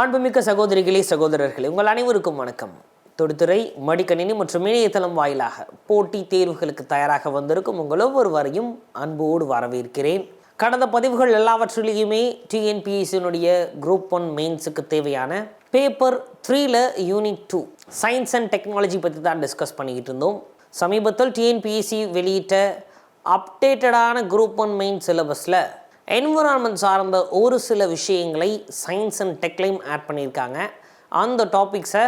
அன்புமிக்க சகோதரிகளே சகோதரர்களே உங்கள் அனைவருக்கும் வணக்கம். தொடுத்துறை மடிக்கணினி மற்றும் இணையதளம் வாயிலாக போட்டி தேர்வுகளுக்கு தயாராக வந்திருக்கும் உங்கள் ஒவ்வொருவரையும் அன்போடு வரவேற்கிறேன். கடந்த பதிவுகள் எல்லாவற்றிலையுமே டிஎன்பிஎஸ்சியினுடைய குரூப் ஒன் மெயின்ஸுக்கு தேவையான பேப்பர் த்ரீல unit two science and technology பற்றி தான் டிஸ்கஸ் பண்ணிக்கிட்டு இருந்தோம். சமீபத்தில் டிஎன்பிஎஸ்சி வெளியிட்ட அப்டேட்டடான குரூப் ஒன் மெயின் சிலபஸில் என்விரான்மெண்ட் சார்ந்த ஒரு சில விஷயங்களை சயின்ஸ் அண்ட் டெக்லையும் ஆட் பண்ணியிருக்காங்க. அந்த டாபிக்ஸை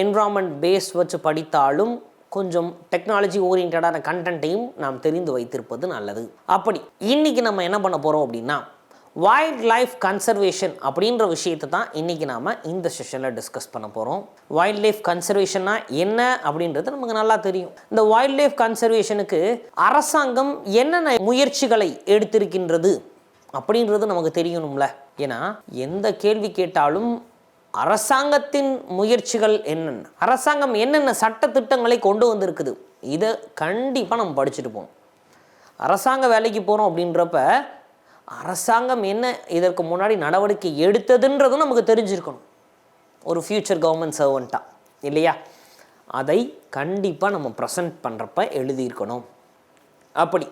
என்விரான்மெண்ட் பேஸ் வச்சு படித்தாலும் கொஞ்சம் டெக்னாலஜி ஓரியன்டான கண்டென்ட்டையும் நாம் தெரிந்து வைத்திருப்பது நல்லது. அப்படி இன்றைக்கி நம்ம என்ன பண்ண போகிறோம் அப்படின்னா வைல்ட் லைஃப் கன்சர்வேஷன் அப்படின்ற விஷயத்தை தான் இன்றைக்கி நாம் இந்த செஷனில் டிஸ்கஸ் பண்ண போகிறோம் வைல்ட் லைஃப் கன்சர்வேஷன்னா என்ன அப்படின்றது நமக்கு நல்லா தெரியும். இந்த வைல்ட் லைஃப் கன்சர்வேஷனுக்கு அரசாங்கம் என்னென்ன முயற்சிகளை எடுத்திருக்கின்றது? அப்படின்றது நமக்கு தெரியணும்ல. ஏன்னா எந்த கேள்வி கேட்டாலும் அரசாங்கத்தின் முயற்சிகள் என்னென்ன அரசாங்கம் என்னென்ன சட்ட திட்டங்களை கொண்டு வந்திருக்குது இதை கண்டிப்பாக நம்ம படிச்சுட்டு போகணும். அரசாங்க வேலைக்கு போகிறோம் அப்படின்றப்ப அரசாங்கம் என்ன இதற்கு முன்னாடி நடவடிக்கை எடுத்ததுன்றதும் நமக்கு தெரிஞ்சிருக்கணும். ஒரு ஃப்யூச்சர் கவர்மெண்ட் சர்வெண்ட்டாக இல்லையா? அதை கண்டிப்பாக நம்ம ப்ரெசன்ட் பண்ணுறப்ப எழுதியிருக்கணும். அப்படி.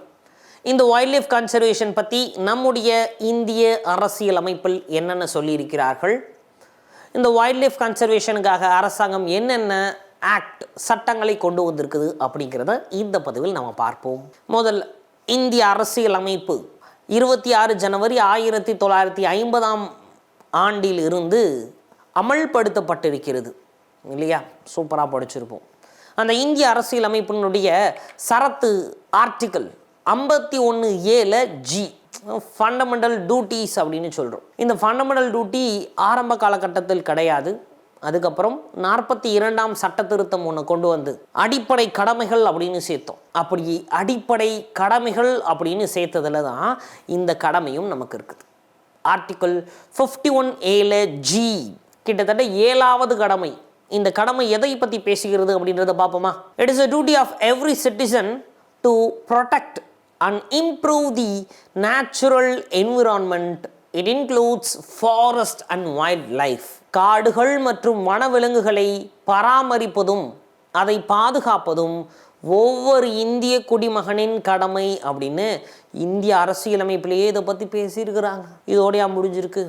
இந்த வைல்ட் லைஃப் கன்சர்வேஷன் பற்றி நம்முடைய இந்திய அரசியல் அமைப்பில் என்னென்ன சொல்லியிருக்கிறார்கள்? இந்த வைல்ட் லைஃப் கன்சர்வேஷனுக்காக அரசாங்கம் என்னென்ன ஆக்ட் சட்டங்களை கொண்டு வந்திருக்குது அப்படிங்கிறத இந்த பதிவில் நம்ம பார்ப்போம். முதல்ல இந்திய அரசியல் அமைப்பு. இருபத்தி ஆறு ஜனவரி ஆயிரத்தி தொள்ளாயிரத்தி ஐம்பதாம் ஆண்டில் இருந்து அமல்படுத்தப்பட்டிருக்கிறது. இல்லையா? சூப்பராக படிச்சிருப்போம். அந்த இந்திய அரசியல் அமைப்பினுடைய சரத்து ஆர்டிக்கல் ஐம்பத்தி ஒன்று ஏல ஜி ஃபண்டமெண்டல் டியூட்டிஸ் அப்படின்னு சொல்கிறோம் இந்த ஃபண்டமெண்டல் டியூட்டி ஆரம்ப காலகட்டத்தில் கிடையாது. அதுக்கப்புறம் நாற்பத்தி இரண்டாம் சட்ட திருத்தம் ஒன்று கொண்டு வந்து அடிப்படை கடமைகள் அப்படின்னு சேர்த்தோம். அப்படி அடிப்படை கடமைகள் அப்படின்னு சேர்த்ததுல தான் இந்த கடமையும் நமக்கு இருக்குது. ஆர்டிக்கல் ஃபிஃப்டி ஒன் ஏல ஜி கிட்டத்தட்ட ஏழாவது கடமை. இந்த கடமை எதை பற்றி பேசுகிறது அப்படின்றத பார்ப்போமா? It is a duty of every citizen to protect and improve the natural environment it includes forest and wildlife காடுகள் மற்றும் வனவிலங்குகளை பராமரிப்பதும் அதை பாதுகாப்பதும் ஒவ்வொரு இந்திய குடிமகனின் கடமை அப்படின்னு இந்திய அரசியலமைப்பிலேயே இதை பற்றி பேசியிருக்கிறாங்க. இதோடையா முடிஞ்சிருக்கு.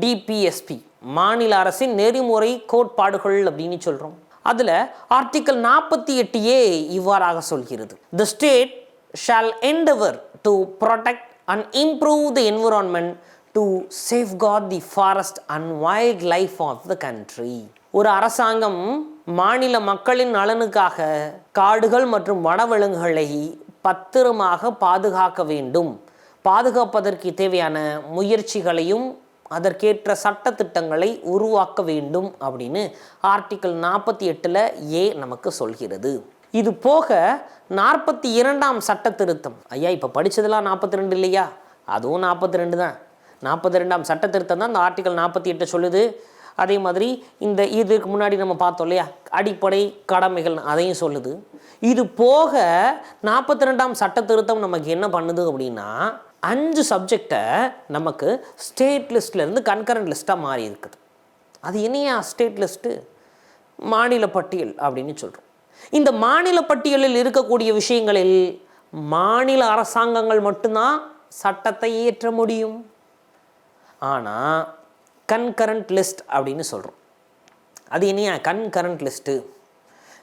டிபிஎஸ்பி மாநில அரசின் நெறிமுறை கோட்பாடுகள் அப்படின்னு சொல்கிறோம் அதில் ஆர்டிக்கல் நாற்பத்தி எட்டு ஏ இவ்வாறாக சொல்கிறது. The state shall endeavor to protect and improve the environment to safeguard the forest and wildlife of the country. ஒரு அரசாங்கம் மாநில மக்களின் நலனுக்காக காடுகள் மற்றும் வனவிலங்குகளை பத்திரமாக பாதுகாக்க வேண்டும். பாதுகாப்பதற்கு தேவையான முயற்சிகளையும் அதற்கேற்ற சட்டத்திட்டங்களை உருவாக்க வேண்டும் அப்படின்னு ஆர்டிக்கல் நாற்பத்தி எட்டில் ஏ நமக்கு சொல்கிறது. இது போக நாற்பத்தி இரண்டாம் சட்ட திருத்தம் ஐயா இப்போ படித்ததெல்லாம் நாற்பத்தி ரெண்டு இல்லையா? அதுவும் நாற்பத்தி ரெண்டு தான். நாற்பத்தி ரெண்டாம் சட்ட திருத்தம் தான் இந்த ஆர்டிக்கல் நாற்பத்தி எட்டை சொல்லுது. அதே மாதிரி இந்த இதுக்கு முன்னாடி நம்ம பார்த்தோம் இல்லையா? அடிப்படை கடமைகள் அதையும் சொல்லுது. இது போக நாற்பத்தி ரெண்டாம் சட்ட திருத்தம் நமக்கு என்ன பண்ணுது அப்படின்னா அஞ்சு சப்ஜெக்டை நமக்கு ஸ்டேட் லிஸ்ட்லேருந்து கன்கரண்ட் லிஸ்ட்டாக மாறி இருக்குது. அது என்னையா ஸ்டேட் லிஸ்ட்டு மாநில பட்டியல் அப்படின்னு சொல்கிறோம் இந்த மாநில பட்டியலில் இருக்கக்கூடிய விஷயங்களில் மாநில அரசாங்கங்கள் மட்டும்தான் சட்டத்தை இயற்ற முடியும். ஆனால் கன்கரண்ட் லிஸ்ட் அப்படின்னு சொல்கிறோம் அது என்னையா? கன்கரண்ட் லிஸ்ட்டு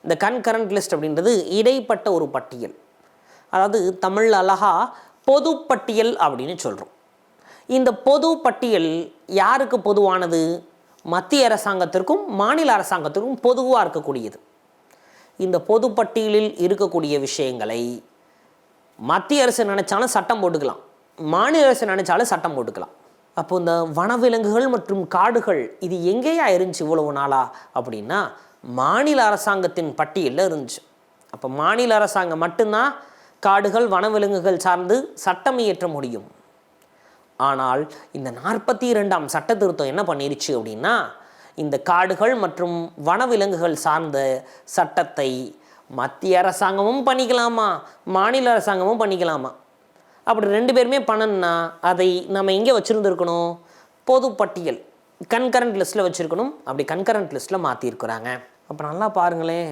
இந்த கன்கரண்ட் லிஸ்ட் அப்படின்றது இடைப்பட்ட ஒரு பட்டியல். அதாவது தமிழ் அழகா பொது பட்டியல் அப்படின்னு சொல்கிறோம் இந்த பொது பட்டியல் யாருக்கு பொதுவானது? மத்திய அரசாங்கத்திற்கும் மாநில அரசாங்கத்திற்கும் பொதுவாக இருக்கக்கூடியது. இந்த பொது பட்டியலில் இருக்கக்கூடிய விஷயங்களை மத்திய அரசு நினைச்சாலும் சட்டம் போட்டுக்கலாம். மாநில அரசு நினைச்சாலும் சட்டம் போட்டுக்கலாம். அப்போ இந்த வனவிலங்குகள் மற்றும் காடுகள் இது எங்கேயா இருந்துச்சு இவ்வளவு நாளா? அப்படின்னா மாநில அரசாங்கத்தின் பட்டியலில் இருந்துச்சு. அப்போ மாநில அரசாங்கம் மட்டும்தான் காடுகள் வனவிலங்குகள் சார்ந்து சட்டம் இயற்ற முடியும். ஆனால் இந்த நாற்பத்தி இரண்டாம் சட்ட திருத்தம் என்ன பண்ணிருச்சு அப்படின்னா இந்த காடுகள் மற்றும் வனவிலங்குகள் சார்ந்த சட்டத்தை மத்திய அரசாங்கமும் பண்ணிக்கலாமா? மாநில அரசாங்கமும் பண்ணிக்கலாமா? அப்படி ரெண்டு பேருமே பண்ணணும்னா அதை நம்ம எங்கே வச்சுருந்துருக்கணும்? பொதுப்பட்டியல் கன்கரண்ட் லிஸ்ட்டில் வச்சுருக்கணும். அப்படி கன்கரண்ட் லிஸ்ட்டில் மாற்றிருக்கிறாங்க அப்போ நல்லா பாருங்களேன்.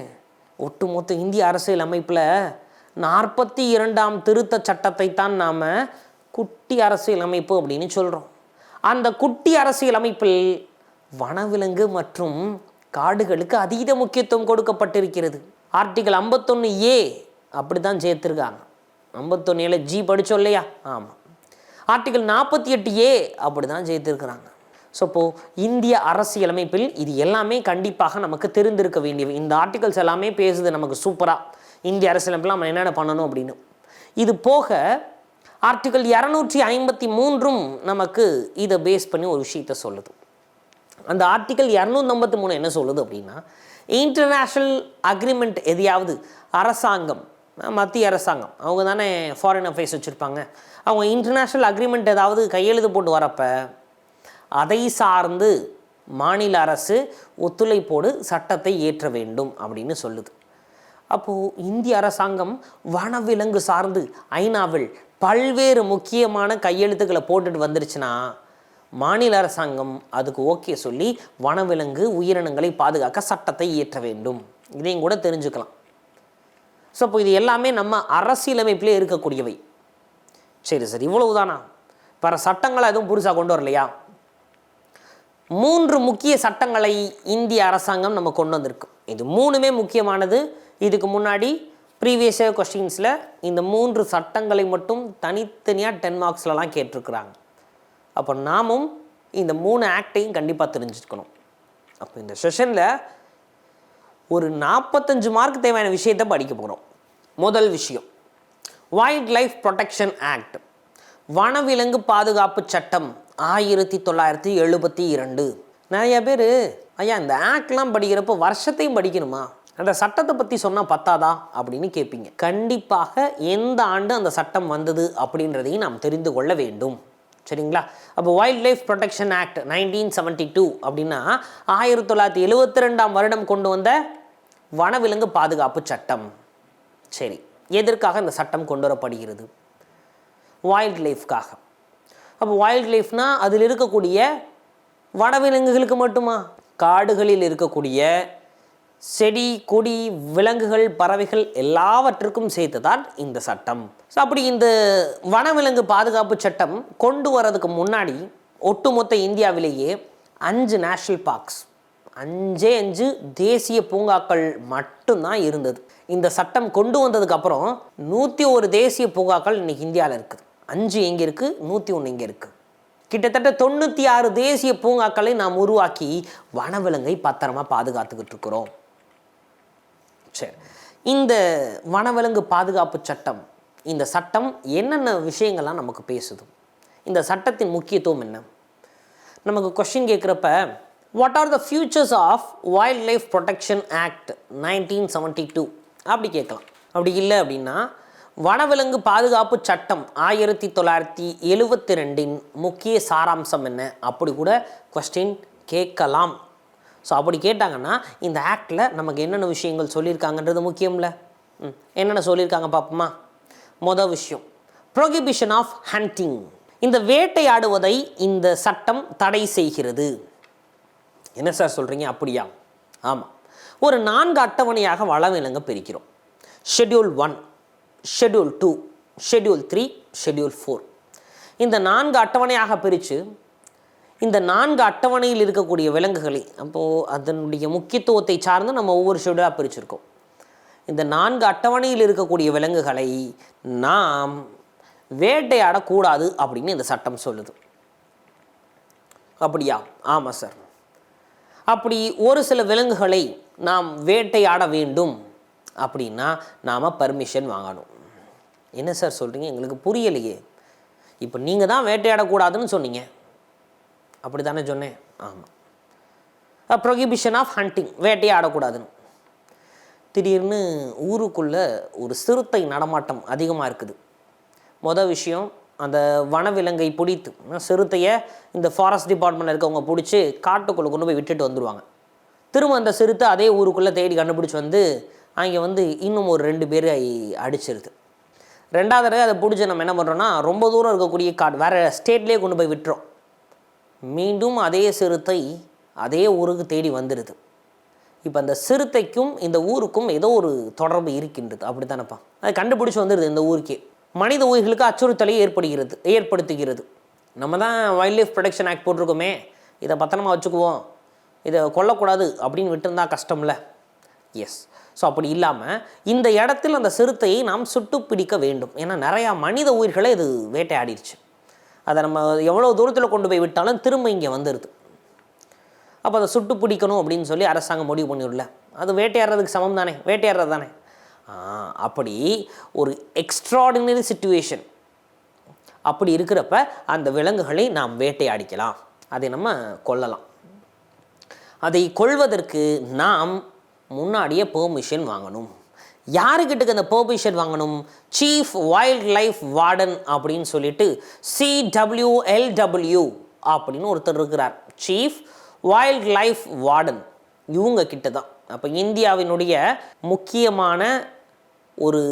ஒட்டுமொத்த இந்திய அரசியல் அமைப்பில் நாற்பத்தி இரண்டாம் திருத்த சட்டத்தை தான் நாம் குட்டி அரசியல் அமைப்பு அப்படின்னு சொல்கிறோம் அந்த குட்டி அரசியல் அமைப்பில் வனவிலங்கு மற்றும் காடுகளுக்கு அதீத முக்கியத்துவம் கொடுக்கப்பட்டிருக்கிறது. ஆர்டிகல் ஐம்பத்தொன்று ஏ அப்படி தான் சேர்த்துருக்காங்க. ஐம்பத்தொன்று ஏல ஜி படித்தோம் இல்லையா? ஆமாம் ஆர்டிகல் நாற்பத்தி எட்டு ஏ அப்படி தான் சேர்த்துருக்குறாங்க. ஸோ இப்போது இந்திய அரசியலமைப்பில் இது எல்லாமே கண்டிப்பாக நமக்கு தெரிந்திருக்க வேண்டியவை இந்த ஆர்டிகல்ஸ் எல்லாமே பேசுது நமக்கு சூப்பராக இந்திய அரசியலமைப்பில் நம்ம என்னென்ன பண்ணணும் அப்படின்னு. இது போக ஆர்டிகல் இரநூற்றி ஐம்பத்தி மூன்றும் நமக்கு இதை பேஸ் பண்ணி ஒரு விஷயத்த சொல்லுது. அந்த ஆர்டிக்கல் இரநூத்தம்பத்தி மூணு என்ன சொல்லுது அப்படின்னா இன்டர்நேஷ்னல் அக்ரிமெண்ட் எதையாவது அரசாங்கம் மத்திய அரசாங்கம். அவங்க தானே ஃபாரின் அஃபேர்ஸ் வச்சுருப்பாங்க. அவங்க இன்டர்நேஷ்னல் அக்ரிமெண்ட் ஏதாவது கையெழுத்து போட்டு வரப்போ அதை சார்ந்து மாநில அரசு ஒத்துழைப்போடு சட்டத்தை ஏற்ற வேண்டும் அப்படின்னு சொல்லுது. அப்போது இந்திய அரசாங்கம் வனவிலங்கு சார்ந்து ஐநாவில் பல்வேறு முக்கியமான கையெழுத்துக்களை போட்டுட்டு வந்துருச்சுன்னா மாநில அரசாங்கம் அதுக்கு ஓகே சொல்லி வனவிலங்கு உயிரினங்களை பாதுகாக்க சட்டத்தை இயற்ற வேண்டும். இதையும் கூட தெரிஞ்சுக்கலாம். ஸோ இப்போ இது எல்லாமே நம்ம அரசியலமைப்பிலே இருக்கக்கூடியவை. சரி சரி இவ்வளவு தானா வேறு சட்டங்களை எதுவும் புதுசாக கொண்டு வரலையா? மூன்று முக்கிய சட்டங்களை இந்திய அரசாங்கம் நம்ம கொண்டு வந்திருக்கும் இது மூணுமே முக்கியமானது. இதுக்கு முன்னாடி ப்ரீவியஸ் கொஸ்டின்ஸில் இந்த மூன்று சட்டங்களை மட்டும் தனித்தனியாக டென் மார்க்ஸ்லலாம் கேட்டிருக்கிறாங்க. அப்போ நாமும் இந்த மூணு ஆக்டையும் கண்டிப்பாக தெரிஞ்சுக்கணும். அப்போ இந்த செஷனில் ஒரு நாற்பத்தஞ்சு மார்க் தேவையான விஷயத்தை படிக்க போகிறோம் முதல் விஷயம் வைல்ட் லைஃப் ப்ரொடெக்ஷன் ஆக்ட் வனவிலங்கு பாதுகாப்பு சட்டம் ஆயிரத்தி தொள்ளாயிரத்தி எழுபத்தி இரண்டு. நிறைய பேர் ஐயா இந்த ஆக்ட்லாம் படிக்கிறப்போ வருஷத்தையும் படிக்கணுமா? அந்த சட்டத்தை பற்றி சொன்னால் பத்தாதா? அப்படின்னு கேட்பீங்க. கண்டிப்பாக எந்த ஆண்டு அந்த சட்டம் வந்தது அப்படின்றதையும் நாம் தெரிந்து கொள்ள வேண்டும். சரிங்களா? அப்போ wildlife protection act nineteen seventy two அப்படின்னா ஆயிரத்தி தொள்ளாயிரத்தி எழுபத்தி ரெண்டாம் வருடம் கொண்டு வந்த வனவிலங்கு பாதுகாப்பு சட்டம். சரி எதற்காக இந்த சட்டம் கொண்டு வரப்படுகிறது? வைல்ட் லைஃப்காக அப்போ வைல்ட் லைஃப்னால் அதில் இருக்கக்கூடிய வனவிலங்குகளுக்கு மட்டுமா? காடுகளில் இருக்கக்கூடிய செடி கொடி விலங்குகள் பறவைகள் எல்லாவற்றுக்கும் சேர்த்து தான் இந்த சட்டம். ஸோ அப்படி இந்த வனவிலங்கு பாதுகாப்பு சட்டம் கொண்டு வரதுக்கு முன்னாடி ஒட்டுமொத்த இந்தியாவிலேயே அஞ்சு நேஷ்னல் பார்க்ஸ் அஞ்சே அஞ்சு தேசிய பூங்காக்கள் மட்டும்தான் இருந்தது. இந்த சட்டம் கொண்டு வந்ததுக்கு அப்புறம் நூற்றி ஒரு தேசிய பூங்காக்கள் இன்னைக்கு இந்தியாவில் இருக்குது. அஞ்சு எங்கே இருக்குது நூற்றி ஒன்று இங்கே இருக்குது கிட்டத்தட்ட தொண்ணூற்றி ஆறு தேசிய பூங்காக்களை நாம் உருவாக்கி வனவிலங்கை பத்திரமா பாதுகாத்துக்கிட்டு இருக்கிறோம். சரி. இந்த வனவிலங்கு பாதுகாப்பு சட்டம் இந்த சட்டம் என்னென்ன விஷயங்கள்லாம் நமக்கு பேசுது? இந்த சட்டத்தின் முக்கியத்துவம் என்ன? நமக்கு கொஷின் கேட்குறப்ப what are the futures of wildlife protection act nineteen seventy two அப்படி கேட்கலாம். அப்படி இல்லை அப்படின்னா வனவிலங்கு பாதுகாப்பு சட்டம் ஆயிரத்தி தொள்ளாயிரத்தி எழுவத்தி ரெண்டின் முக்கிய சாராம்சம் என்ன? அப்படி கூட கொஸ்டின் கேட்கலாம். ஸோ அப்படி கேட்டாங்கன்னா இந்த ஆக்டில் நமக்கு என்னென்ன விஷயங்கள் சொல்லியிருக்காங்கன்றது முக்கியம்ல. ம் என்னென்ன சொல்லியிருக்காங்க பார்ப்போமா? மொதல் விஷயம் ப்ரொகிபிஷன் ஆஃப் ஹண்டிங் இந்த வேட்டையாடுவதை இந்த சட்டம் தடை செய்கிறது. என்ன சார் சொல்கிறீங்க அப்படியா? ஆமாம் ஒரு நான்கு அட்டவணையாக வளவிலங்க பிரிக்கிறோம். Schedule one schedule two schedule three schedule four இந்த நான்கு அட்டவணையாக பிரித்து இந்த நான்கு அட்டவணையில் இருக்கக்கூடிய விலங்குகளை அப்போது அதனுடைய முக்கியத்துவத்தை சார்ந்து நம்ம ஒவ்வொரு ஷெடியூலாக பிரிச்சிருக்கோம். இந்த நான்கு அட்டவணையில் இருக்கக்கூடிய விலங்குகளை நாம் வேட்டையாடக்கூடாது அப்படின்னு இந்த சட்டம் சொல்லுது. அப்படியா? ஆமாம் சார் அப்படி ஒரு சில விலங்குகளை நாம் வேட்டையாட வேண்டும் அப்படின்னா நாம் பர்மிஷன் வாங்கணும். என்ன சார் சொல்கிறீங்க எங்களுக்கு புரியலையே. இப்போ நீங்கள் தான் வேட்டையாடக்கூடாதுன்னு சொன்னீங்க. அப்படி தானே சொன்னேன் ஆமாம் ப்ரொகிபிஷன் ஆஃப் ஹண்டிங் வேட்டையாடக்கூடாதுன்னு. திடீர்னு ஊருக்குள்ளே ஒரு சிறுத்தை நடமாட்டம் அதிகமாக இருக்குது. மொதல் விஷயம் அந்த வனவிலங்கை பிடித்து சிறுத்தையை இந்த ஃபாரஸ்ட் டிபார்ட்மெண்ட்டில் இருக்கவங்க பிடிச்சி காட்டுக்குள்ளே கொண்டு போய் விட்டுட்டு வந்துடுவாங்க திரும்ப அந்த சிறுத்தை அதே ஊருக்குள்ளே தேடி கண்டுபிடிச்சி வந்து அங்கே வந்து இன்னும் ஒரு ரெண்டு பேர் அடிச்சிருது. ரெண்டாவது தடவை அதை பிடிச்சி நம்ம என்ன பண்ணுறோன்னா ரொம்ப தூரம் இருக்கக்கூடிய காடு வேறு ஸ்டேட்லேயே கொண்டு போய் விட்டுறோம். மீண்டும் அதே சிறுத்தை அதே ஊருக்கு தேடி வந்துடுது. இப்போ அந்த சிறுத்தைக்கும் இந்த ஊருக்கும் ஏதோ ஒரு தொடர்பு இருக்கின்றது. அப்படி தானேப்பா அது கண்டுபிடிச்சி வந்துடுது இந்த ஊருக்கே. மனித உயிர்களுக்கு அச்சுறுத்தலை ஏற்படுகிறது ஏற்படுத்துகிறது. நம்ம தான் வைல்ட் லைஃப் ப்ரொடெக்ஷன் ஆக்ட் போட்டிருக்கோமே. இதை பத்திரமா வச்சுக்குவோம். இதை கொல்லக்கூடாது அப்படின்னு விட்டுருந்தா கஷ்டம்ல. எஸ் ஸோ அப்படி இல்லாமல் இந்த இடத்தில் அந்த சிறுத்தையை நாம் சுட்டு பிடிக்க வேண்டும். ஏன்னா நிறையா மனித உயிர்களை இது வேட்டையாடிடுச்சு அதை நம்ம எவ்வளோ தூரத்தில் கொண்டு போய் விட்டாலும் திரும்ப இங்கே வந்துடுது அப்போ அதை சுட்டு பிடிக்கணும் அப்படின்னு சொல்லி அரசாங்கம் முடிவு பண்ணிவிடல அது வேட்டையாடுறதுக்கு சமம் தானே வேட்டையாடுறது தானே. அப்படி ஒரு எக்ஸ்ட்ராடினரி சுச்சுவேஷன் அப்படி இருக்கிறப்ப அந்த விலங்குகளை நாம் வேட்டையாடிக்கலாம். அதை நம்ம கொல்லலாம். அதை கொள்வதற்கு நாம் முன்னாடியே பெர்மிஷன் வாங்கணும். யாருக்கிட்டக்கு அந்த பெர்மிஷன் வாங்கணும்? சீஃப் வைல்ட் லைஃப் வார்டன் அப்படின்னு சொல்லிட்டு சிடபிள்யூஎல்டபிள்யூ அப்படின்னு ஒருத்தர் இருக்கிறார். சீஃப் வைல்ட் லைஃப் வார்டன் இவங்க கிட்ட தான் அப்போ இந்தியாவினுடைய முக்கியமான ஒரு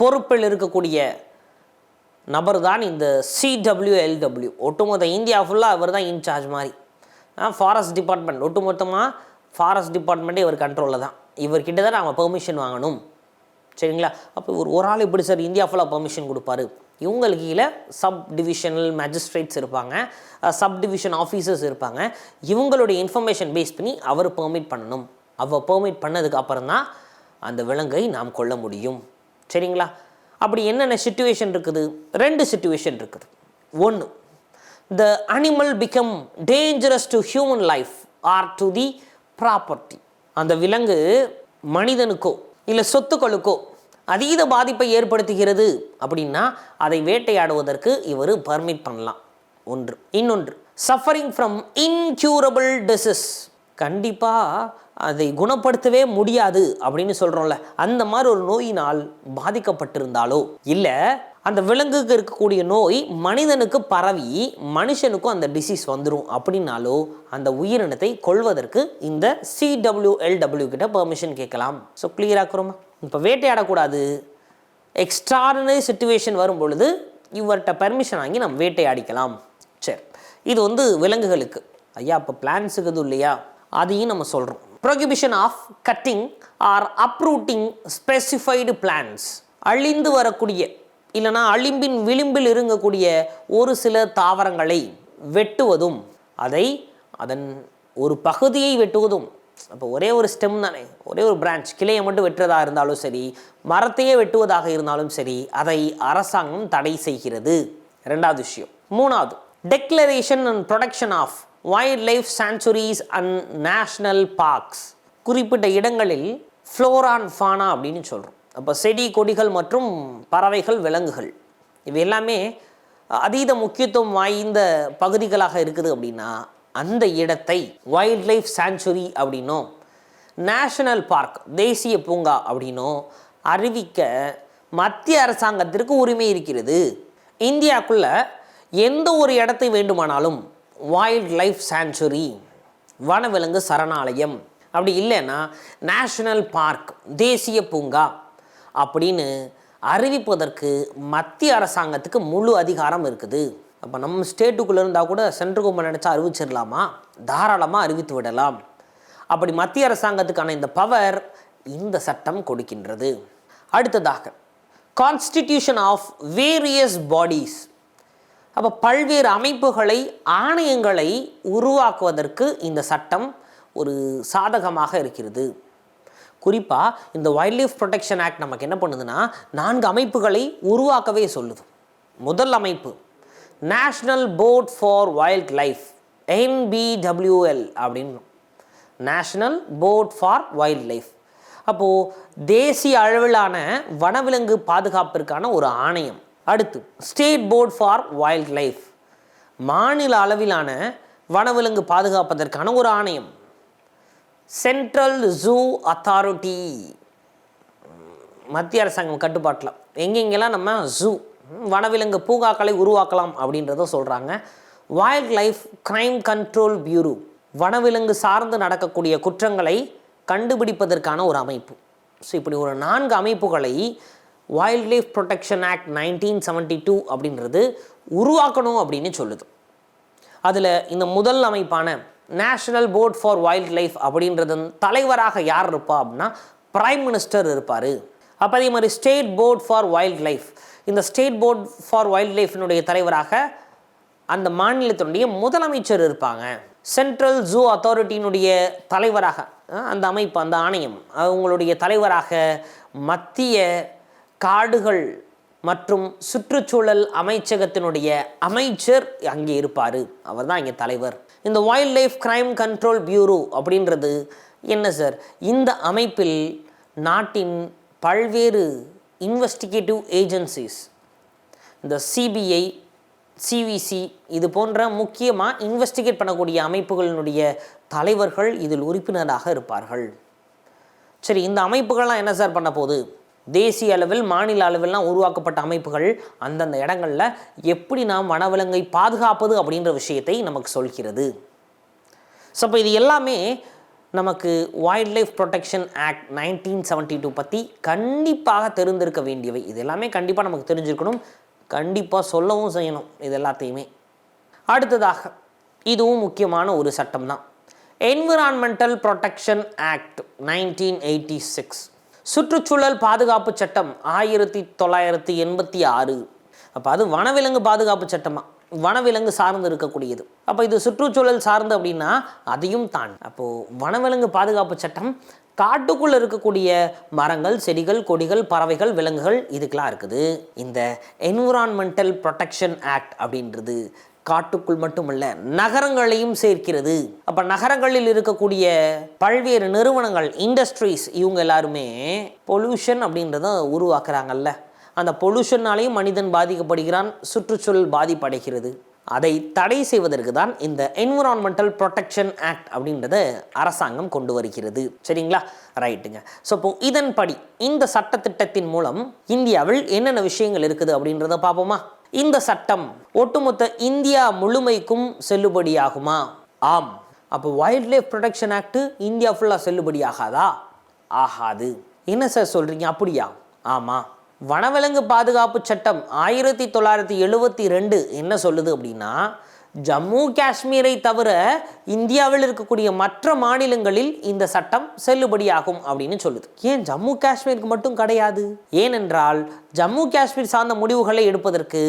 பொறுப்பில் இருக்கக்கூடிய நபர் தான் இந்த சிடபிள்யூஎல்டபிள்யூ ஒட்டுமொத்த இந்தியா ஃபுல்லாக அவர் தான் இன்சார்ஜ் மாதிரி. ஃபாரஸ்ட் டிபார்ட்மெண்ட் ஒட்டுமொத்தமாக ஃபாரஸ்ட் டிபார்ட்மெண்ட்டே இவர் கண்ட்ரோலில் தான். இவர்கிட்ட தான் நாம் பெர்மிஷன் வாங்கணும். சரிங்களா? அப்போ இவர் ஒரு ஆள் எப்படி சார் இந்தியா ஃபுல்லாக பெர்மிஷன் கொடுப்பாரு? இவங்களுக்கு கீழே சப் டிவிஷனல் மேஜிஸ்ட்ரேட்ஸ் இருப்பாங்க. சப் டிவிஷன் ஆஃபீஸர்ஸ் இருப்பாங்க. இவங்களுடைய இன்ஃபர்மேஷன் பேஸ் பண்ணி அவர் பெர்மிட் பண்ணணும். அவர் பெர்மிட் பண்ணதுக்கு அப்புறம் தான் அந்த விலங்கை நாம் கொள்ள முடியும். சரிங்களா? அப்படி என்னென்ன சுச்சுவேஷன் இருக்குது? ரெண்டு சுச்சுவேஷன் இருக்குது. ஒன்று the animal become dangerous to human life or to the property அந்த விலங்கு மனிதனுக்கோ இல்லை சொத்துக்களுக்கோ அதீத பாதிப்பை ஏற்படுத்துகிறது அப்படின்னா அதை வேட்டையாடுவதற்கு இவர் பர்மிட் பண்ணலாம். ஒன்று. இன்னொன்று. சஃபரிங் ஃப்ரம் இன்க்யூரபிள் டிசஸ் கண்டிப்பாக அதை குணப்படுத்தவே முடியாது அப்படின்னு சொல்கிறோம்ல அந்த மாதிரி ஒரு நோயினால் பாதிக்கப்பட்டிருந்தாலோ? இல்லை அந்த விலங்குக்கு இருக்கக்கூடிய நோய் மனிதனுக்கு பரவி மனுஷனுக்கும் அந்த டிசீஸ் வந்துடும் அப்படின்னாலோ அந்த உயிரினத்தை கொள்வதற்கு இந்த சிடபிள்யூஎல்டபிள்யூ கிட்ட பெர்மிஷன் கேட்கலாம். ஸோ கிளியராக்குறோமா இப்போ வேட்டையாடக்கூடாது. எக்ஸ்ட்ராடனரி சுச்சுவேஷன் வரும் பொழுது இவர்கிட்ட பெர்மிஷன் வாங்கி நம்ம வேட்டையாடிக்கலாம். சரி இது வந்து விலங்குகளுக்கு. ஐயா அப்போ பிளான்ஸ் இருக்குது இல்லையா? அதையும் நம்ம சொல்கிறோம் prohibition of cutting or uprooting specified plants அழிந்து வரக்கூடிய இல்லைனா அழிம்பின் விளிம்பில் இருங்கக்கூடிய ஒரு சில தாவரங்களை வெட்டுவதும் அதை அதன் ஒரு பகுதியை வெட்டுவதும் அப்போ ஒரே ஒரு ஸ்டெம் தானே ஒரே ஒரு பிரான்ச் கிளையை மட்டும் வெட்டுறதா இருந்தாலும் சரி மரத்தையே வெட்டுவதாக இருந்தாலும் சரி அதை அரசாங்கம் தடை செய்கிறது. ரெண்டாவது விஷயம். மூணாவது declaration and protection of wildlife sanctuaries and national parks குறிப்பிட்ட இடங்களில் ஃப்ளோரான் ஃபானா அப்படின்னு சொல்கிறோம் அப்போ செடி கொடிகள் மற்றும் பறவைகள் விலங்குகள். இவை எல்லாமே அதீத முக்கியத்துவம் வாய்ந்த பகுதிகளாக இருக்குது அப்படின்னா அந்த இடத்தை வைல்ட் லைஃப் சான்ச்சுரி அப்படின்னும். நேஷனல் பார்க் தேசிய பூங்கா அப்படின்னும். அறிவிக்க மத்திய அரசாங்கத்திற்கு உரிமை இருக்கிறது. இந்தியாக்குள்ள எந்த ஒரு இடத்தை வேண்டுமானாலும் வைல்ட் லைஃப் சான்ச்சுரி வனவிலங்கு சரணாலயம். அப்படி இல்லைன்னா நேஷனல் பார்க் தேசிய பூங்கா அப்படின்னு அறிவிப்பதற்கு மத்திய அரசாங்கத்துக்கு முழு அதிகாரம் இருக்குது. அப்போ நம்ம ஸ்டேட்டுக்குள்ளே இருந்தால் கூட சென்ட்ரல் கவர்மெண்ட் நினச்சா அறிவிச்சிடலாமா? தாராளமாக அறிவித்து விடலாம். அப்படி மத்திய அரசாங்கத்துக்கான இந்த பவர் இந்த சட்டம் கொடுக்கின்றது. அடுத்ததாக கான்ஸ்டிடியூஷன் ஆஃப் வேரியஸ் பாடிஸ் அப்போ பல்வேறு அமைப்புகளை ஆணையங்களை உருவாக்குவதற்கு இந்த சட்டம் ஒரு சாதகமாக இருக்கிறது. குறிப்பாக இந்த வைல்ட் லைஃப் ப்ரொடெக்ஷன் ஆக்ட் நமக்கு என்ன பண்ணுதுன்னா நான்கு அமைப்புகளை உருவாக்கவே சொல்லுது. முதல் அமைப்பு national board for wildlife NBWL அப்படின்னு. National board for wildlife அப்போது தேசிய அளவிலான வனவிலங்கு பாதுகாப்பிற்கான ஒரு ஆணையம். அடுத்து state board for wildlife மாநில அளவிலான வனவிலங்கு பாதுகாப்பதற்கான ஒரு ஆணையம். சென்ட்ரல் ஜூ அத்தாரிட்டி மத்திய அரசாங்கம் கட்டுப்பாட்டில். எங்கெங்கெல்லாம் நம்ம ஜூ வனவிலங்கு பூங்காக்களை உருவாக்கலாம் அப்படின்றத சொல்கிறாங்க wildlife crime control bureau வனவிலங்கு சார்ந்து நடக்கக்கூடிய குற்றங்களை கண்டுபிடிப்பதற்கான ஒரு அமைப்பு. ஸோ இப்படி ஒரு நான்கு அமைப்புகளை wildlife protection act nineteen seventy two அப்படின்றது உருவாக்கணும் அப்படின்னு சொல்லுது. அதில் இந்த முதல் அமைப்பான national board for wildlife அப்படின்றது தலைவராக யார் இருப்பா அப்படின்னா பிரைம் மினிஸ்டர் இருப்பார். அப்போ அதே மாதிரி state board for wildlife இந்த ஸ்டேட் போர்ட் ஃபார் வைல்ட் லைஃபினுடைய தலைவராக அந்த மாநிலத்தினுடைய முதலமைச்சர் இருப்பாங்க. சென்ட்ரல் ஜூ அத்தாரிட்டியினுடைய தலைவராக அந்த அமைப்பு அந்த ஆணையம் அவங்களுடைய தலைவராக மத்திய காடுகள் மற்றும் சுற்றுச்சூழல் அமைச்சகத்தினுடைய அமைச்சர் அங்கே இருப்பார். அவர் தான் இங்கே தலைவர். இந்த wildlife crime control bureau அப்படின்றது என்ன சார்? இந்த அமைப்பில் நாட்டின் பல்வேறு இன்வெஸ்டிகேட்டிவ் ஏஜென்சிஸ் இந்த சிபிஐ சிவிசி இது போன்ற முக்கியமாக இன்வெஸ்டிகேட் பண்ணக்கூடிய அமைப்புகளினுடைய தலைவர்கள் இதில் உறுப்பினராக இருப்பார்கள். சரி இந்த அமைப்புகள்லாம் என்ன சார் பண்ண போகுது? தேசிய அளவில் மாநில அளவிலாம் உருவாக்கப்பட்ட அமைப்புகள் அந்தந்த இடங்களில் எப்படி நாம் வனவிலங்கை பாதுகாப்பது அப்படின்ற விஷயத்தை நமக்கு சொல்கிறது. ஸோ அப்போ இது எல்லாமே நமக்கு wildlife protection act nineteen seventy two பற்றி கண்டிப்பாக தெரிந்திருக்க வேண்டியவை. இது எல்லாமே கண்டிப்பாக நமக்கு தெரிஞ்சிருக்கணும். கண்டிப்பாக சொல்லவும் செய்யணும் இது எல்லாத்தையுமே. அடுத்ததாக இதுவும் முக்கியமான ஒரு சட்டம் தான் environmental protection act nineteen eighty six சுற்றுச்சூழல் பாதுகாப்பு சட்டம் ஆயிரத்தி தொள்ளாயிரத்தி எண்பத்தி ஆறு. அப்போ அது வனவிலங்கு பாதுகாப்பு சட்டமாக வனவிலங்கு சார்ந்து இருக்கக்கூடியது. அப்போ இது சுற்றுச்சூழல் சார்ந்து அப்படின்னா அதையும் தான் அப்போது வனவிலங்கு பாதுகாப்பு சட்டம் காட்டுக்குள்ளே இருக்கக்கூடிய மரங்கள் செடிகள் கொடிகள் பறவைகள் விலங்குகள் இதுக்கெலாம் இருக்குது. இந்த என்விரான்மெண்டல் ப்ரொடெக்ஷன் ஆக்ட் அப்படின்றது காட்டுக்குள் மட்டுமல்ல நகரங்களையும் சேர்க்கிறது. அப்ப நகரங்களில் இருக்கக்கூடிய பல்வேறு நிறுவனங்கள் இண்டஸ்ட்ரீஸ் இவங்க எல்லாருமே பொல்யூஷன் அப்படின்றத உருவாக்குறாங்கல்ல. அந்த பொல்யூஷன்னாலையும் மனிதன் பாதிக்கப்படுகிறான் சுற்றுச்சூழல் பாதிப்படைகிறது. அதை தடை செய்வதற்கு தான் இந்த என்விரான்மெண்டல் ப்ரொடெக்ஷன் ஆக்ட் அப்படின்றத அரசாங்கம் கொண்டு வருகிறது. சரிங்களா? ரைட்டுங்க ஸோ இப்போ இதன்படி இந்த சட்டத்திட்டத்தின் மூலம் இந்தியாவில் என்னென்ன விஷயங்கள் இருக்குது அப்படின்றத பார்ப்போமா? இந்த சட்டம் ஒட்டுமொத்த இந்தியா முழுமைக்கும் செல்லுபடியாகுமா? ஆம். அப்போ wildlife protection act India ஃபுல்லாக செல்லுபடியாகாதா? ஆகாது. என்ன சார் சொல்கிறீங்க அப்படியா? ஆமாம் வனவிலங்கு பாதுகாப்பு சட்டம் ஆயிரத்தி தொள்ளாயிரத்தி எழுபத்தி ரெண்டு என்ன சொல்லுது அப்படின்னா ஜம்மு காஷ்மீரை தவிர இந்தியாவில் இருக்கக்கூடிய மற்ற மாநிலங்களில் இந்த சட்டம் செல்லுபடியாகும் அப்படின்னு சொல்லுது. ஏன் ஜம்மு காஷ்மீருக்கு மட்டும் கிடையாது? ஏனென்றால் ஜம்மு காஷ்மீர் சார்ந்த முடிவுகளை எடுப்பதற்கு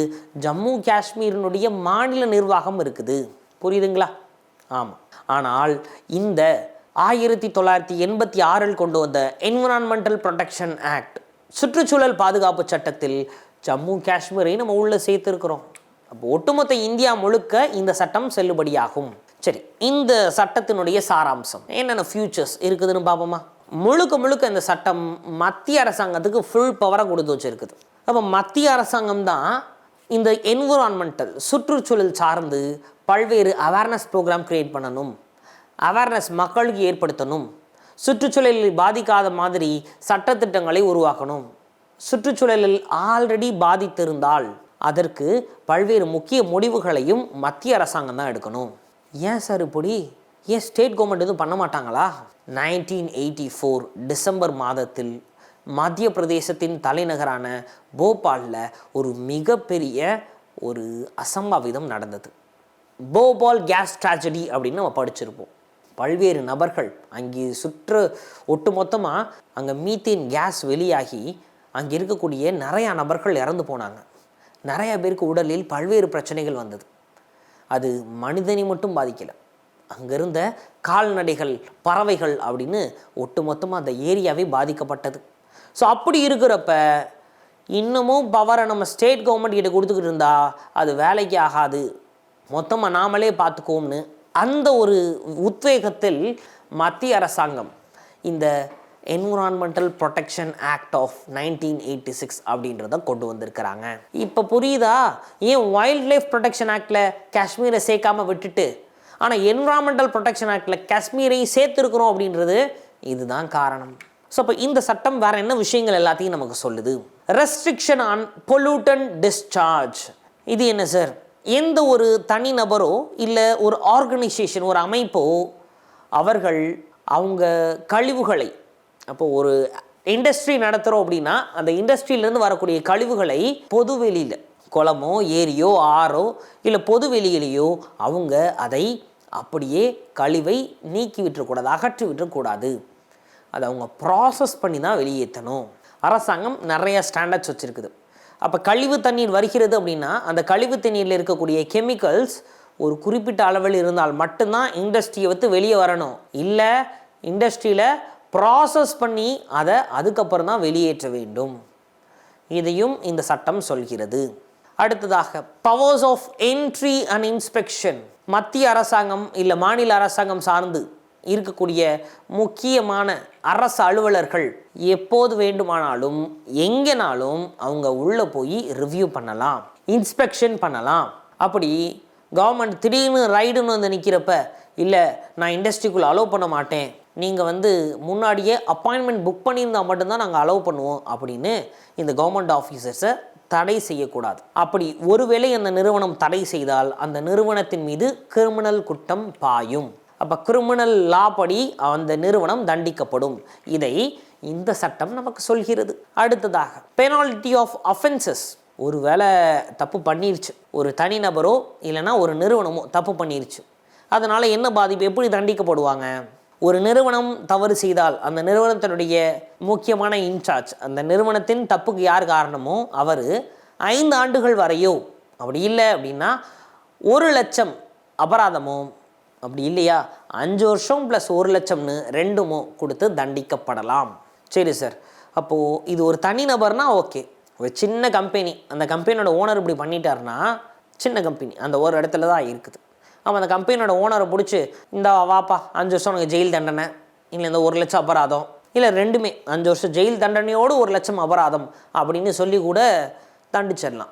ஜம்மு காஷ்மீரினுடைய மாநில நிர்வாகம் இருக்குது. புரியுதுங்களா? ஆமாம் ஆனால் இந்த ஆயிரத்தி தொள்ளாயிரத்தி எண்பத்தி ஆறில் கொண்டு வந்த என்விரான்மெண்டல் ப்ரொடெக்ஷன் ஆக்ட் சுற்றுச்சூழல் பாதுகாப்பு சட்டத்தில் ஜம்மு காஷ்மீரை நம்ம உள்ளே சேர்த்துருக்குறோம். அப்போ ஒட்டுமொத்த இந்தியா முழுக்க இந்த சட்டம் செல்லுபடியாகும். சரி இந்த சட்டத்தினுடைய சாராம்சம் என்னென்ன ஃபியூச்சர்ஸ் இருக்குதுன்னு பார்ப்போமா? முழுக்க முழுக்க இந்த சட்டம் மத்திய அரசாங்கத்துக்கு ஃபுல் பவரை கொடுத்து வச்சுருக்குது. அப்போ மத்திய அரசாங்கம் தான் இந்த என்விரான்மெண்டல் சுற்றுச்சூழல் சார்ந்து பல்வேறு அவேர்னஸ் ப்ரோக்ராம் கிரியேட் பண்ணணும். அவேர்னஸ் மக்களுக்கு ஏற்படுத்தணும். சுற்றுச்சூழலில் பாதிக்காத மாதிரி சட்டத்திட்டங்களை உருவாக்கணும். சுற்றுச்சூழலில் ஆல்ரெடி பாதித்திருந்தால் அதற்கு பல்வேறு முக்கிய முடிவுகளையும் மத்திய அரசாங்கம் தான் எடுக்கணும். ஏன் சார் இப்படி? ஏன் ஸ்டேட் கவர்மெண்ட் எதுவும் பண்ண மாட்டாங்களா? நைன்டீன் எயிட்டி ஃபோர் டிசம்பர் மாதத்தில் மத்திய பிரதேசத்தின் தலைநகரான போபாலில் ஒரு மிகப்பெரிய ஒரு அசம்பாவிதம் நடந்தது. போபால் கேஸ் ட்ராஜடி அப்படின்னு நம்ம படிச்சிருப்போம். பல்வேறு நபர்கள் அங்கே சுற்று ஒட்டுமொத்தமாக அங்கே மீத்தேன் கேஸ் வெளியாகி அங்கே இருக்கக்கூடிய நிறையா நபர்கள் இறந்து போனாங்க. நிறைய பேருக்கு உடலில் பல்வேறு பிரச்சனைகள் வந்தது. அது மனிதனை மட்டும் பாதிக்கலை. அங்கே இருந்த கால்நடைகள் பறவைகள் அப்படின்னு ஒட்டுமொத்தமாக அந்த ஏரியாவே பாதிக்கப்பட்டது. ஸோ அப்படி இருக்கிறப்ப இன்னமும் பவரை நம்ம ஸ்டேட் கவர்மெண்ட் கிட்ட கொடுத்துக்கிட்டு இருந்தா அது வேலைக்கு ஆகாது. மொத்தமாக நாமளே பார்த்துக்குவோம்னு அந்த ஒரு உத்வேகத்தில் மத்திய அரசாங்கம் இந்த environmental protection act of nineteen eighty six அப்படின்றத கொண்டு வந்திருக்கிறாங்க. இப்போ புரியுதா? ஏன் வைல்ட் லைஃப் ப்ரொடெக்ஷன் ஆக்டில் காஷ்மீரை சேர்க்காம விட்டுட்டு ஆனால் என்விரான்மெண்டல் ப்ரொடெக்ஷன் ஆக்டில் காஷ்மீரை சேர்த்துருக்குறோம் அப்படின்றது இதுதான் காரணம். ஸோ அப்போ இந்த சட்டம் வேறு என்ன விஷயங்கள் எல்லாத்தையும் நமக்கு சொல்லுது? ரெஸ்ட்ரிக்ஷன் ஆன் பொல்யூட்டன் டிஸ்சார்ஜ் இது என்ன சார் எந்த ஒரு தனிநபரோ இல்லை ஒரு ஆர்கனைசேஷன் ஒரு அமைப்போ அவர்கள் அவங்க கழிவுகளை அப்போ ஒரு இண்டஸ்ட்ரி நடத்துகிறோம் அப்படின்னா அந்த இண்டஸ்ட்ரியிலேருந்து வரக்கூடிய கழிவுகளை பொதுவெளியில் குளமோ ஏரியோ ஆறோ இல்லை பொது வெளியிலேயோ அவங்க அதை அப்படியே கழிவை நீக்கி விட்டுறக்கூடாது அகற்றி விட்டுறக்கூடாது அதை அவங்க ப்ராசஸ் பண்ணி தான் வெளியேற்றணும். அரசாங்கம் நிறைய ஸ்டாண்டர்ட்ஸ் வச்சுருக்குது. அப்போ கழிவு தண்ணீர் வருகிறது அப்படின்னா அந்த கழிவு தண்ணீரில் இருக்கக்கூடிய கெமிக்கல்ஸ் ஒரு குறிப்பிட்ட அளவில் இருந்தால் மட்டும்தான் இண்டஸ்ட்ரியை வந்து வெளியே வரணும். இல்லை இண்டஸ்ட்ரியில் ப்ராசஸ் பண்ணி அதை அதுக்கப்புறம் தான் வெளியேற்ற வேண்டும். இதையும் இந்த சட்டம் சொல்கிறது. அடுத்ததாக powers of entry and inspection மத்திய அரசாங்கம் இல்லை மாநில அரசாங்கம் சார்ந்து இருக்கக்கூடிய முக்கியமான அரசு அலுவலர்கள் எப்போது வேண்டுமானாலும் எங்கேனாலும் அவங்க உள்ளே போய் ரிவ்யூ பண்ணலாம் இன்ஸ்பெக்ஷன் பண்ணலாம். அப்படி கவர்மெண்ட் திடீர்னு ரைடுன்னு வந்து நிற்கிறப்ப இல்லை நான் இண்டஸ்ட்ரிக்குள்ளே அலோவ் பண்ண மாட்டேன். நீங்கள் வந்து முன்னாடியே அப்பாயின்மெண்ட் புக் பண்ணியிருந்தால் மட்டும்தான் நாங்கள் அலோவ் பண்ணுவோம் அப்படின்னு இந்த கவர்மெண்ட் ஆஃபீஸர்ஸை தடை செய்யக்கூடாது. அப்படி ஒருவேளை அந்த நிறுவனம் தடை செய்தால் அந்த நிறுவனத்தின் மீது கிரிமினல் குற்றம் பாயும். அப்போ கிரிமினல் லா படி அந்த நிறுவனம் தண்டிக்கப்படும். இதை இந்த சட்டம் நமக்கு சொல்கிறது. அடுத்ததாக பெனால்டி ஆஃப் அஃபென்சஸ் ஒரு வேளை தப்பு பண்ணிருச்சு. ஒரு தனிநபரோ இல்லைன்னா ஒரு நிறுவனமோ தப்பு பண்ணிருச்சு. அதனால் என்ன பாதிப்பு? எப்படி தண்டிக்கப்படுவாங்க? ஒரு நிறுவனம் தவறு செய்தால் அந்த நிறுவனத்தினுடைய முக்கியமான இன்சார்ஜ் அந்த நிறுவனத்தின் தப்புக்கு யார் காரணமோ அவர் ஐந்து ஆண்டுகள் வரையோ அப்படி இல்லை அப்படின்னா ஒரு லட்சம் அபராதமோ அப்படி இல்லையா? அஞ்சு வருஷம் ப்ளஸ் ஒரு லட்சம்னு ரெண்டுமோ கொடுத்து தண்டிக்கப்படலாம். சரி சார் அப்போது இது ஒரு தனிநபர்னா ஓகே ஒரு சின்ன கம்பெனி அந்த கம்பெனியோட ஓனர் இப்படி பண்ணிட்டாருன்னா சின்ன கம்பெனி அந்த ஒரு இடத்துல தான் இருக்குது. அவன் அந்த கம்பெனியோட ஓனரை பிடிச்சி இந்த வாப்பா அஞ்சு வருஷம் உனக்கு ஜெயில் தண்டனை. இல்லை இந்த ஒரு லட்சம் அபராதம். இல்லை ரெண்டுமே அஞ்சு வருஷம் ஜெயில் தண்டனையோடு ஒரு லட்சம் அபராதம். அப்படின்னு சொல்லி கூட தண்டிச்சிடலாம்.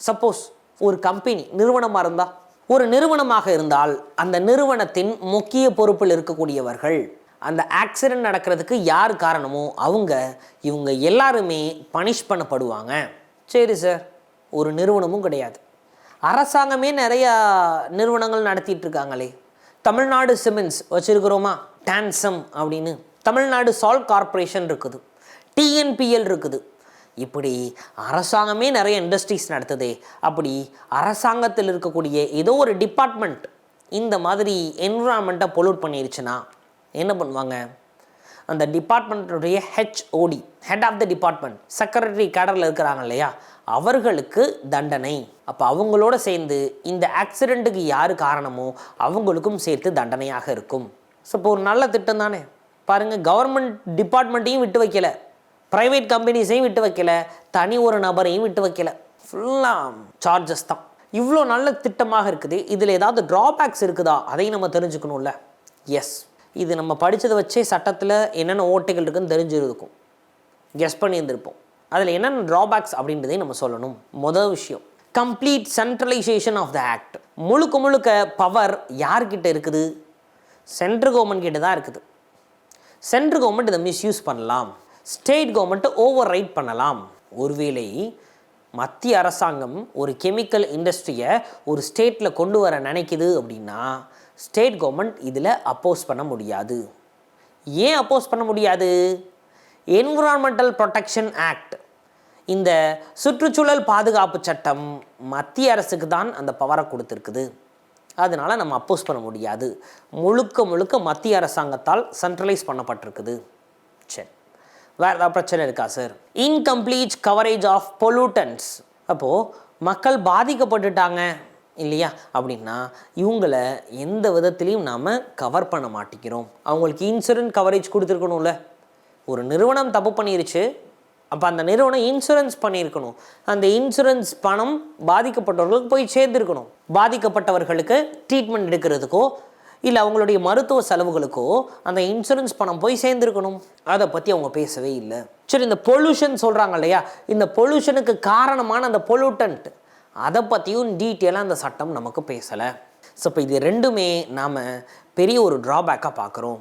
சப்போஸ் ஒரு கம்பெனி நிறுவனமாக இருந்தால் ஒரு நிறுவனமாக இருந்தால் அந்த நிறுவனத்தின் முக்கிய பொறுப்பில் இருக்கக்கூடியவர்கள் அந்த ஆக்சிடென்ட் நடக்கிறதுக்கு யார் காரணமோ அவங்க இவங்க எல்லாருமே பனிஷ் பண்ணப்படுவாங்க. சரி சார் ஒரு நிறுவனமும் கிடையாது. அரசாங்கமே நிறையா நிறுவனங்கள் நடத்திட்டு இருக்காங்களே தமிழ்நாடு சிமெண்ட்ஸ் வச்சுருக்கிறோமா? டான்சம் அப்படின்னு. தமிழ்நாடு சால்ட் கார்ப்பரேஷன் இருக்குது. டிஎன்பிஎல் இருக்குது. இப்படி அரசாங்கமே நிறைய இண்டஸ்ட்ரீஸ் நடத்துதே. அப்படி அரசாங்கத்தில் இருக்கக்கூடிய ஏதோ ஒரு டிபார்ட்மெண்ட் இந்த மாதிரி என்விரான்மெண்ட்டை பொல்யூட் பண்ணிருச்சுன்னா என்ன பண்ணுவாங்க? அந்த டிபார்ட்மெண்ட்டுடைய HOD head of the department secretary கேடரில் இருக்கிறாங்க இல்லையா? அவர்களுக்கு தண்டனை. அப்போ அவங்களோட சேர்ந்து இந்த ஆக்சிடெண்ட்டுக்கு யார் காரணமோ அவங்களுக்கும் சேர்த்து தண்டனையாக இருக்கும். ஸோ இப்போ ஒரு நல்ல திட்டம் தானே? பாருங்கள் கவர்மெண்ட் டிபார்ட்மெண்ட்டையும் விட்டு வைக்கல. ப்ரைவேட் கம்பெனிஸையும் விட்டு வைக்கல. தனி ஒரு நபரையும் விட்டு வைக்கல. ஃபுல்லாக சார்ஜஸ் தான். இவ்வளோ நல்ல திட்டமாக இருக்குது. இதில் ஏதாவது ட்ராபேக்ஸ் இருக்குதா? அதையும் நம்ம தெரிஞ்சுக்கணும்ல. எஸ் இது நம்ம படித்ததை வச்சே சட்டத்தில் என்னென்ன ஓட்டைகள் இருக்குன்னு தெரிஞ்சிருக்கும். கெஸ் பண்ணியிருந்திருப்போம். அதில் என்னென்ன ட்ராபேக்ஸ் அப்படின்றதையும் நம்ம சொல்லணும். முதல் விஷயம் complete centralisation of the act முழுக்க முழுக்க பவர் யார்கிட்ட இருக்குது? சென்ட்ரல் கவர்மெண்ட் கிட்ட தான் இருக்குது. சென்ட்ரல் கவர்மெண்ட் இதை மிஸ்யூஸ் பண்ணலாம். ஸ்டேட் கவர்மெண்ட்டை ஓவர் ரைட் பண்ணலாம். ஒருவேளை மத்திய அரசாங்கம் ஒரு கெமிக்கல் இண்டஸ்ட்ரியை ஒரு ஸ்டேட்டில் கொண்டு வர நினைக்குது அப்படின்னா ஸ்டேட் கவர்மெண்ட் இதில் அப்போஸ் பண்ண முடியாது. ஏன் அப்போஸ் பண்ண முடியாது? என்விரான்மெண்டல் ப்ரொடெக்ஷன் ஆக்ட் இந்த சுற்றுச்சூழல் பாதுகாப்பு சட்டம் மத்திய அரசுக்கு தான் அந்த பவரை கொடுத்துருக்குது. அதனால் நம்ம அப்போஸ் பண்ண முடியாது. முழுக்க முழுக்க மத்திய அரசாங்கத்தால் சென்ட்ரலைஸ் பண்ணப்பட்டிருக்குது. சரி. வேறு ஏதாவது பிரச்சனை இருக்கா sir incomplete coverage of pollutants அப்போது மக்கள் பாதிக்கப்பட்டுட்டாங்க. இல்லையா? அப்படின்னா இவங்களை எந்த விதத்துலேயும் நாம் கவர் பண்ண மாட்டேங்கிறோம். அவங்களுக்கு இன்சூரன்ஸ் கவரேஜ் கொடுத்துருக்கணும்ல. ஒரு நிறுவனம் தப்பு பண்ணிருச்சு. அப்போ அந்த நிறுவனம் இன்சூரன்ஸ் பண்ணியிருக்கணும். அந்த இன்சூரன்ஸ் பணம் பாதிக்கப்பட்டவர்களுக்கு போய் சேர்ந்துருக்கணும். பாதிக்கப்பட்டவர்களுக்கு ட்ரீட்மெண்ட் எடுக்கிறதுக்கோ இல்லை அவங்களுடைய மருத்துவ செலவுகளுக்கோ அந்த இன்சூரன்ஸ் பணம் போய் சேர்ந்துருக்கணும். அதை பற்றி அவங்க பேசவே இல்லை. சரி இந்த பொல்யூஷன் சொல்கிறாங்க இல்லையா? இந்த பொல்யூஷனுக்கு காரணமான அந்த பொல்யூட்டன்ட் அதை பற்றியும் டீட்டெயிலாக அந்த சட்டம் நமக்கு பேசலை. ஸோ இப்போ இது ரெண்டுமே நாம் பெரிய ஒரு ட்ராபேக்காக பார்க்குறோம்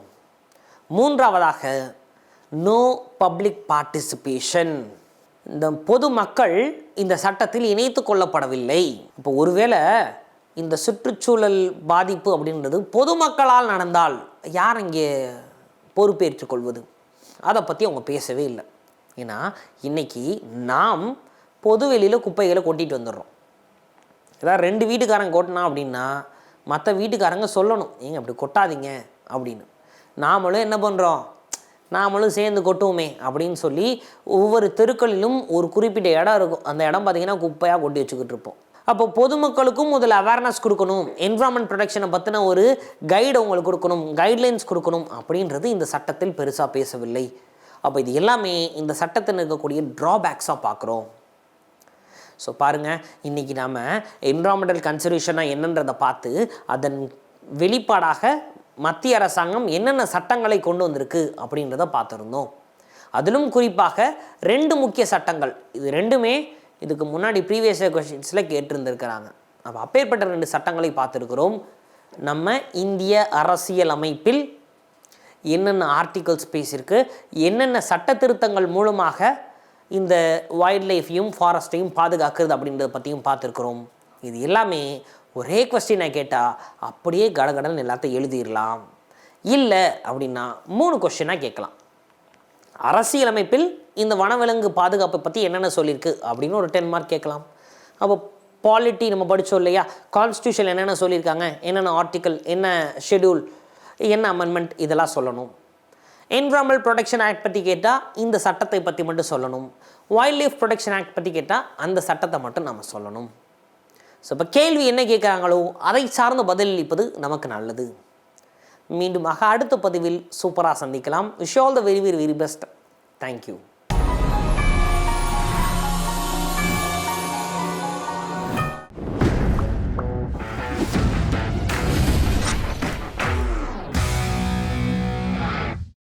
மூன்றாவதாக நோ பப்ளிக் பார்ட்டிசிபேஷன் இந்த பொதுமக்கள் இந்த சட்டத்தில் இணைத்து கொள்ளப்படவில்லை. இப்போ ஒருவேளை இந்த சுற்றுச்சூழல் பாதிப்பு அப்படின்றது பொதுமக்களால் நடந்தால் யார் இங்கே பொறுப்பேற்றுக் கொள்வது? அதை பற்றி அவங்க பேசவே இல்லை. ஏன்னா இன்றைக்கி நாம் பொதுவெளியில் குப்பைகளை கொட்டிகிட்டு வந்துடுறோம். ஏதாவது ரெண்டு வீட்டுக்காரங்க கொட்டினா அப்படின்னா மற்ற வீட்டுக்காரங்க சொல்லணும். நீங்கள் அப்படி கொட்டாதீங்க அப்படின்னு. நாமளும் என்ன பண்ணுறோம் நாமளும் சேர்ந்து கொட்டுவோமே அப்படின்னு சொல்லி ஒவ்வொரு தெருக்களிலும் ஒரு குறிப்பிட்ட இடம் இருக்கும். அந்த இடம் பார்த்திங்கன்னா குப்பையாக கொட்டி வச்சுக்கிட்டு இருப்போம். அப்போ பொதுமக்களுக்கும் முதல்ல அவேர்னஸ் கொடுக்கணும். என்விரான்மெண்ட் ப்ரொடெக்ஷனை பற்றின ஒரு கைடு உங்களுக்கு கொடுக்கணும். கைட்லைன்ஸ் கொடுக்கணும் அப்படின்றது இந்த சட்டத்தில் பெருசாக பேசவில்லை. அப்போ இது எல்லாமே இந்த சட்டத்தில் இருக்கக்கூடிய ட்ராபேக்ஸாக பார்க்குறோம். ஸோ பாருங்கள் இன்றைக்கி நாம் என்விரான்மெண்டல் கன்சர்வேஷனாக என்னன்றதை பார்த்து அதன் வெளிப்பாடாக மத்திய அரசாங்கம் என்னென்ன சட்டங்களை கொண்டு வந்திருக்கு அப்படின்றத பார்த்துருந்தோம். அதிலும் குறிப்பாக ரெண்டு முக்கிய சட்டங்கள். இது ரெண்டுமே இதுக்கு முன்னாடி ப்ரீவியஸ் கொஷின்ஸில் கேட்டிருந்திருக்கிறாங்க. அப்போ அப்பேற்பட்ட ரெண்டு சட்டங்களை பார்த்துருக்குறோம். நம்ம இந்திய அரசியல் அமைப்பில் என்னென்ன ஆர்டிகல்ஸ் பேசியிருக்கு என்னென்ன சட்ட திருத்தங்கள் மூலமாக இந்த வைல்ட் லைஃப்பையும் ஃபாரஸ்ட்டையும் பாதுகாக்கிறது அப்படின்றத பற்றியும் பார்த்துருக்குறோம். இது எல்லாமே ஒரே கொஸ்டினை கேட்டால் அப்படியே கடகடன் எல்லாத்தையும் எழுதிடலாம் இல்லை அப்படின்னா மூணு கொஸ்டினாக கேட்கலாம். அரசியலமைப்பில் இந்த வனவிலங்கு பாதுகாப்பை பற்றி என்னென்ன சொல்லியிருக்கு அப்படின்னு ஒரு டென் மார்க் கேட்கலாம். அப்போ பாலிட்டி நம்ம படித்தோம் இல்லையா? கான்ஸ்டியூஷன் என்னென்ன சொல்லியிருக்காங்க என்னென்ன ஆர்டிக்கல் என்ன ஷெடியூல் என்ன அமெண்ட்மெண்ட் இதெல்லாம் சொல்லணும். என்விரான்மெண்ட் ப்ரொடெக்ஷன் ஆக்ட் பற்றி கேட்டால் இந்த சட்டத்தை பற்றி மட்டும் சொல்லணும். வைல்ட் லைஃப் ப்ரொடெக்ஷன் ஆக்ட் பற்றி கேட்டால் அந்த சட்டத்தை மட்டும் நம்ம சொல்லணும். ஸோ இப்போ கேள்வி என்ன கேட்குறாங்களோ அதை சார்ந்து பதிலளிப்பது நமக்கு நல்லது. மீண்டுமாக அடுத்த பதிவில் சூப்பராக சந்திக்கலாம். Wish all the very very very best thank you